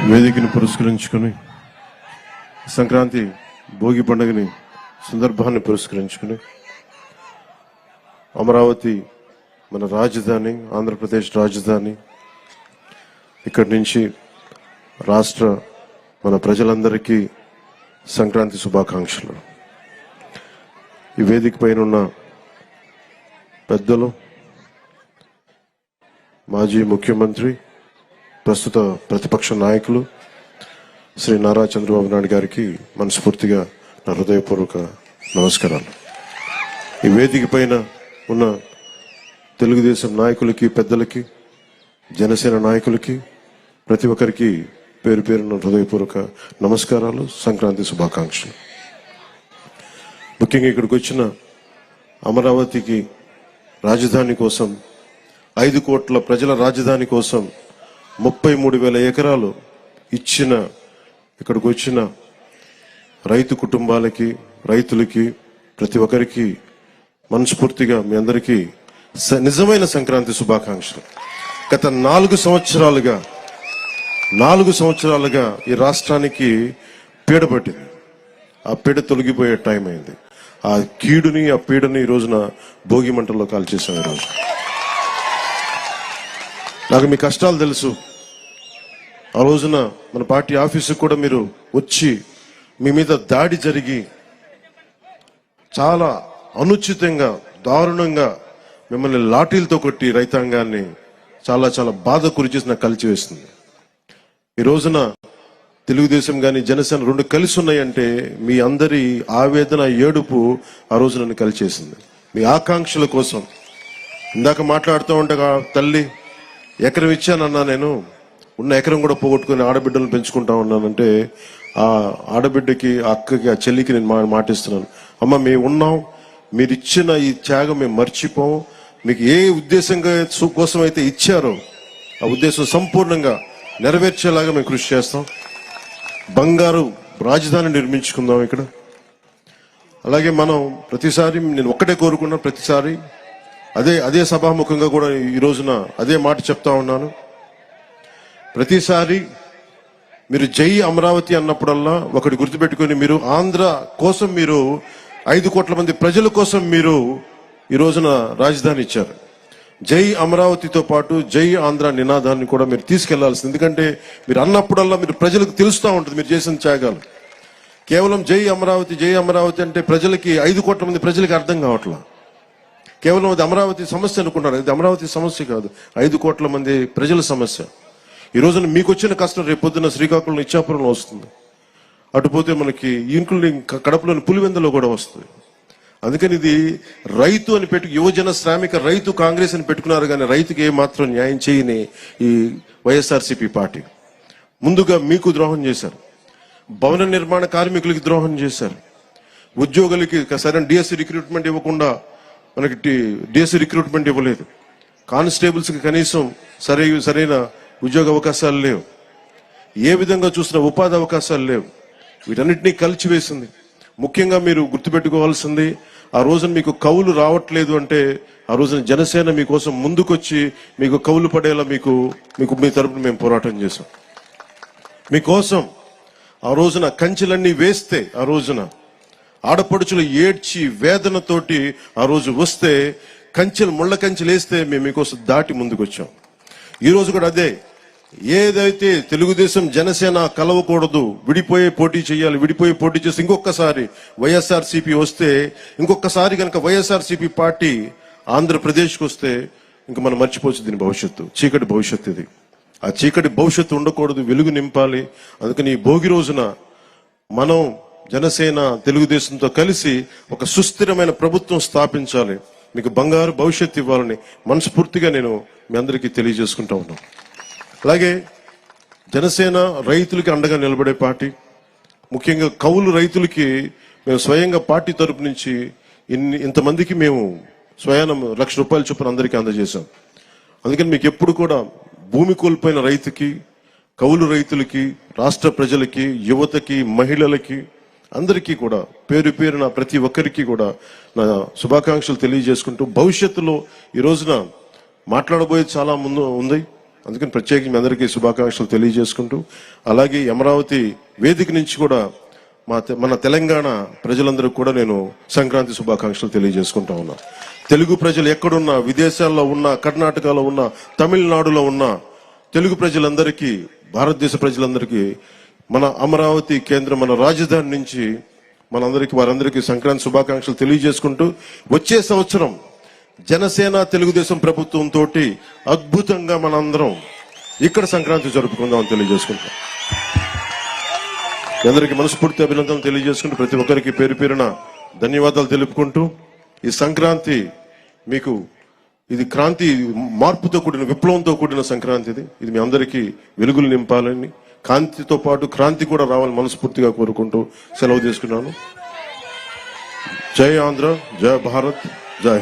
వేదికను పురస్కరించుకొని సంక్రాంతి భోగి పండుగని సందర్భాన్ని పురస్కరించుకుని అమరావతి మన రాజధాని ఆంధ్రప్రదేశ్ రాజధాని ఇక్కడి నుంచి రాష్ట్ర మన ప్రజలందరికీ సంక్రాంతి శుభాకాంక్షలు. ఈ వేదిక పైన ఉన్న పెద్దలు మాజీ ముఖ్యమంత్రి ప్రస్తుత ప్రతిపక్ష నాయకులు శ్రీ నారా చంద్రబాబు నాయుడు గారికి మనస్ఫూర్తిగా నా హృదయపూర్వక నమస్కారాలు. ఈ వేదిక పైన ఉన్న తెలుగుదేశం నాయకులకి పెద్దలకి జనసేన నాయకులకి ప్రతి ఒక్కరికి పేరు పేరున హృదయపూర్వక నమస్కారాలు సంక్రాంతి శుభాకాంక్షలు. ముఖ్యంగా ఇక్కడికి వచ్చిన అమరావతికి రాజధాని కోసం ఐదు కోట్ల ప్రజల రాజధాని కోసం ముప్పై మూడు వేల ఎకరాలు ఇచ్చిన ఇక్కడికి వచ్చిన రైతు కుటుంబాలకి రైతులకి ప్రతి ఒక్కరికి మనస్ఫూర్తిగా మీ అందరికీ నిజమైన సంక్రాంతి శుభాకాంక్షలు. గత నాలుగు సంవత్సరాలుగా నాలుగు సంవత్సరాలుగా ఈ రాష్ట్రానికి పీడ పట్టింది. ఆ పీడ తొలగిపోయే టైం అయింది. ఆ కీడుని ఆ పీడని ఈ రోజున భోగి మంటల్లో కాల్చేసాం ఈ నాకు మీ కష్టాలు తెలుసు. ఆ రోజున మన పార్టీ ఆఫీసుకు కూడా మీరు వచ్చి మీ మీద దాడి జరిగి చాలా అనుచితంగా దారుణంగా మిమ్మల్ని లాఠీలతో కొట్టి రైతాంగాన్ని చాలా చాలా బాధ గురిచేసి నాకు కలిసి వేస్తుంది ఈ రోజున తెలుగుదేశం కానీ జనసేన రెండు కలిసి ఉన్నాయంటే మీ అందరి ఆవేదన ఏడుపు ఆ రోజు నన్ను కలిచేసింది. మీ ఆకాంక్షల కోసం. ఇందాక మాట్లాడుతూ ఉండగా తల్లి ఎకరం ఇచ్చానన్నా నేను. ఉన్న ఎకరం కూడా పోగొట్టుకుని ఆడబిడ్డలను పెంచుకుంటా ఉన్నానంటే ఆ ఆడబిడ్డకి ఆ అక్కకి ఆ చెల్లికి నేను మా- మాటిస్తున్నాను. అమ్మ మేము ఉన్నాం మీరు ఇచ్చిన ఈ త్యాగం మేము మర్చిపోం. మీకు ఏ ఉద్దేశంగా కోసం అయితే ఇచ్చారో ఆ ఉద్దేశం సంపూర్ణంగా నెరవేర్చేలాగా మేము కృషి చేస్తాం. బంగారు రాజధాని నిర్మించుకుందాం ఇక్కడ. అలాగే మనం ప్రతిసారి నేను ఒక్కటే కోరుకున్నా ప్రతిసారి అదే అదే సభాముఖంగా కూడా ఈ రోజున అదే మాట చెప్తా ఉన్నాను. ప్రతిసారి మీరు జై అమరావతి అన్నప్పుడల్లా ఒకటి గుర్తుపెట్టుకొని మీరు ఆంధ్ర కోసం మీరు ఐదు కోట్ల మంది ప్రజల కోసం మీరు ఈ రోజున రాజధాని ఇచ్చారు. జై అమరావతితో పాటు జై ఆంధ్ర నినాదాన్ని కూడా మీరు తీసుకెళ్ళాల్సింది. ఎందుకంటే మీరు అన్నప్పుడల్లా మీరు ప్రజలకు తెలుస్తూ ఉంటుంది మీరు చేసిన త్యాగాలు. కేవలం జై అమరావతి జై అమరావతి అంటే ప్రజలకి ఐదు కోట్ల మంది ప్రజలకి అర్థం కావట్లా. కేవలం అది అమరావతి సమస్య అనుకుంటారు. ఇది అమరావతి సమస్య కాదు. ఐదు కోట్ల మంది ప్రజల సమస్య. ఈ రోజున మీకు వచ్చిన కష్టం రేపు పొద్దున్న శ్రీకాకుళం ఇచ్చాపురంలో వస్తుంది. అటుపోతే మనకి ఇంక్లూడింగ్ కడపలోని పులివెందులో కూడా వస్తుంది. అందుకని ఇది రైతు అని పెట్టు యువజన శ్రామిక రైతు కాంగ్రెస్ అని పెట్టుకున్నారు కానీ రైతుకి ఏమాత్రం న్యాయం చేయని ఈ వైఎస్ఆర్సీపీ పార్టీ. ముందుగా మీకు ద్రోహం చేశారు. భవన నిర్మాణ కార్మికులకి ద్రోహం చేశారు. ఉద్యోగులకి సరైన డిఎస్సి రిక్రూట్మెంట్ ఇవ్వకుండా మనకి డిఎస్సి రిక్రూట్మెంట్ ఇవ్వలేదు. కానిస్టేబుల్స్కి కనీసం సరైన సరైన ఉద్యోగ అవకాశాలు లేవు. ఏ విధంగా చూసినా ఉపాధి అవకాశాలు లేవు. వీటన్నిటినీ కలిచివేసింది. ముఖ్యంగా మీరు గుర్తుపెట్టుకోవాల్సింది ఆ రోజున మీకు కవులు రావట్లేదు అంటే ఆ రోజున జనసేన మీకోసం ముందుకొచ్చి మీకు కవులు పడేలా మీకు మీకు మీ తరపున మేము పోరాటం చేశాం. మీకోసం ఆ రోజున కంచెలన్నీ వేస్తే ఆ రోజున ఆడపడుచులు ఏడ్చి వేదనతోటి ఆ రోజు వస్తే కంచెలు ముళ్ళ కంచెలు వేస్తే మేము మీకోసం దాటి ముందుకొచ్చాం. ఈరోజు కూడా అదే. ఏదైతే తెలుగుదేశం జనసేన కలవకూడదు విడిపోయే పోటీ చేయాలి విడిపోయే పోటీ చేసి ఇంకొకసారి వైఎస్ఆర్ వస్తే ఇంకొకసారి కనుక వైఎస్ఆర్ పార్టీ ఆంధ్రప్రదేశ్కి వస్తే ఇంక మనం మర్చిపోవచ్చు దీని భవిష్యత్తు. చీకటి భవిష్యత్తు ఇది. ఆ చీకటి భవిష్యత్తు ఉండకూడదు వెలుగు నింపాలి. అందుకని ఈ భోగి రోజున మనం జనసేన తెలుగుదేశంతో కలిసి ఒక సుస్థిరమైన ప్రభుత్వం స్థాపించాలి. మీకు బంగారు భవిష్యత్తు ఇవ్వాలని మనస్ఫూర్తిగా నేను మీ అందరికీ తెలియజేసుకుంటా ఉన్నాను. అలాగే జనసేన రైతులకి అండగా నిలబడే పార్టీ ముఖ్యంగా కౌలు రైతులకి మేము స్వయంగా పార్టీ తరపు నుంచి ఇన్ని ఇంతమందికి మేము స్వయానం లక్ష రూపాయల చొప్పున అందరికీ అందజేశాం. అందుకని మీకు ఎప్పుడు కూడా భూమి కోల్పోయిన రైతుకి కౌలు రైతులకి రాష్ట్ర ప్రజలకి యువతకి మహిళలకి అందరికీ కూడా పేరు పేరున ప్రతి ఒక్కరికి కూడా నా శుభాకాంక్షలు తెలియజేసుకుంటూ భవిష్యత్తులో ఈ రోజున మాట్లాడబోయేది చాలా ముందు ఉంది. అందుకని ప్రత్యేకించి మీ అందరికీ శుభాకాంక్షలు తెలియజేసుకుంటూ అలాగే అమరావతి వేదిక నుంచి కూడా మా తె- మన తెలంగాణ ప్రజలందరూ కూడా నేను సంక్రాంతి శుభాకాంక్షలు తెలియజేసుకుంటా ఉన్నా. తెలుగు ప్రజలు ఎక్కడున్నా విదేశాల్లో ఉన్నా కర్ణాటకలో ఉన్నా తమిళనాడులో ఉన్నా తెలుగు ప్రజలందరికీ భారతదేశ ప్రజలందరికీ మన అమరావతి కేంద్రం మన రాజధాని నుంచి మనందరికీ వారందరికీ సంక్రాంతి శుభాకాంక్షలు తెలియజేసుకుంటూ వచ్చే సంవత్సరం జనసేన తెలుగుదేశం ప్రభుత్వం తోటి అద్భుతంగా మనందరం ఇక్కడ సంక్రాంతి జరుపుకుందామని తెలియజేసుకుంటాం. అందరికీ మనస్ఫూర్తి అభినందనలు తెలియజేసుకుంటూ ప్రతి ఒక్కరికి పేరు పేరున ధన్యవాదాలు తెలుపుకుంటూ ఈ సంక్రాంతి మీకు ఇది క్రాంతి మార్పుతో కూడిన విప్లవంతో కూడిన సంక్రాంతి ఇది. ఇది మీ అందరికీ వెలుగులు నింపాలని కాంతితో పాటు క్రాంతి కూడా రావాలని మనస్ఫూర్తిగా కోరుకుంటూ సెలవు తీసుకున్నాను. జై ఆంధ్ర జై భారత్ జై